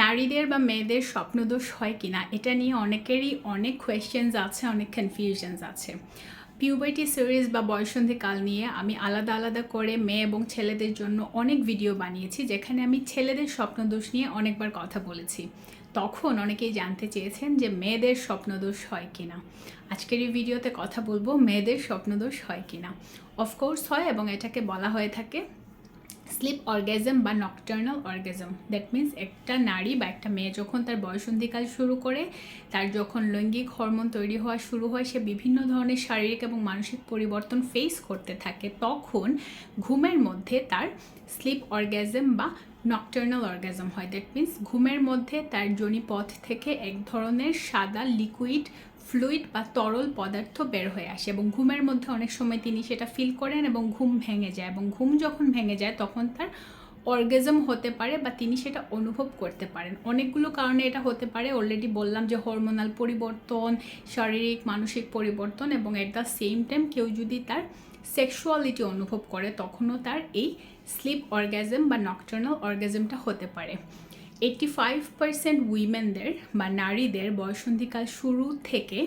নারীদের বা মেয়েদের স্বপ্নদোষ হয় কিনা, এটা নিয়ে অনেকেরই অনেক কোয়েশ্চেন্স আছে, অনেক কনফিউশনস আছে। পিউবার্টি সিরিজ বা বয়সন্ধিকাল নিয়ে আমি আলাদা আলাদা করে মেয়ে এবং ছেলেদের জন্য অনেক ভিডিও বানিয়েছি, যেখানে আমি ছেলেদের স্বপ্নদোষ নিয়ে অনেকবার কথা বলেছি। তখন অনেকেই জানতে চেয়েছেন যে মেয়েদের স্বপ্নদোষ হয় কিনা। আজকের এই ভিডিওতে কথা বলব, মেয়েদের স্বপ্নদোষ হয় কিনা। অফকোর্স হয় এবং এটাকে বলা হয়ে থাকে স্লিপ অর্গাজম বা নকটার্নাল অর্গাজম। দ্যাট মিন্স একটা নারী বা একটা মেয়ে যখন তার বয়সন্ধিকাল শুরু করে, তার যখন লৈঙ্গিক হরমোন তৈরি হওয়া শুরু হয়, সে বিভিন্ন ধরনের শারীরিক এবং মানসিক পরিবর্তন ফেস করতে থাকে। তখন ঘুমের মধ্যে তার স্লিপ অর্গাজম বা নকটার্নাল অর্গ্যাজম হয়। দ্যাট মিন্স ঘুমের মধ্যে তার যোনিপথ থেকে এক ধরনের সাদা লিকুইড ফ্লুইড বা তরল পদার্থ বের হয়ে আসে এবং ঘুমের মধ্যে অনেক সময় তিনি সেটা ফিল করেন এবং ঘুম ভেঙে যায় এবং ঘুম যখন ভেঙে যায় তখন তার অর্গাজম হতে পারে বা তিনি সেটা অনুভব করতে পারেন। অনেকগুলো কারণে এটা হতে পারে। অলরেডি বললাম যে হরমোনাল পরিবর্তন, শারীরিক, মানসিক পরিবর্তন এবং এট দ্য সেম টাইম কেউ যদি তার সেক্সুয়ালিটি অনুভব করে, তখনও তার এই স্লিপ অর্গাজম বা নকটার্নাল অর্গাজমটা হতে পারে। এইটটি ফাইভ পার্সেন্ট উইমেনদের বা নারীদের বয়সন্ধিকাল শুরু থেকে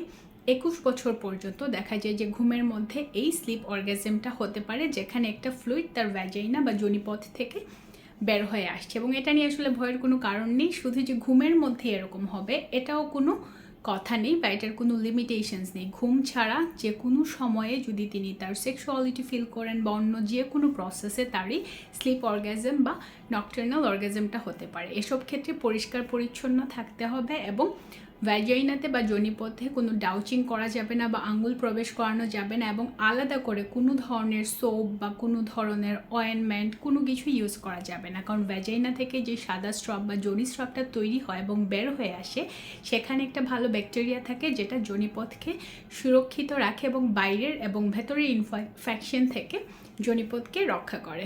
একুশ বছর পর্যন্ত দেখা যায় যে ঘুমের মধ্যে এই স্লিপ অর্গাজমটা হতে পারে, যেখানে একটা ফ্লুইড তার ভ্যাজাইনা বা জনিপথ থেকে বের হয়ে আসছে। এবং এটা নিয়ে আসলে ভয়ের কোনো কারণ নেই, শুধু যে ঘুমের মধ্যে এরকম হবে, এটাও কোনো কথা নেই বা এটার কোনো লিমিটেশনস নেই। ঘুম ছাড়া যে কোনো সময়ে যদি তিনি তার সেক্সুয়ালিটি ফিল করেন বা অন্য যে কোনো প্রসেসে তারই স্লিপ অর্গাজম বা নকটার্নাল অর্গাজমটা হতে পারে। এসব ক্ষেত্রে পরিষ্কার পরিচ্ছন্ন থাকতে হবে এবং ভ্যাজাইনাতে বা জনিপথে কোনো ডাউচিং করা যাবে না বা আঙ্গুল প্রবেশ করানো যাবে না এবং আলাদা করে কোনো ধরনের সোপ বা কোনো ধরনের অয়েনমেন্ট কোনো কিছু ইউজ করা যাবে না। কারণ ভ্যাজাইনা থেকে যে সাদা স্ট্রপ বা জনি স্ট্রপটা তৈরি হয় এবং বের হয়ে আসে, সেখানে একটা ভালো ব্যাকটেরিয়া থাকে যেটা জনিপথকে সুরক্ষিত রাখে এবং বাইরের এবং ভেতরের ইনফেকশন থেকে জনিপথকে রক্ষা করে।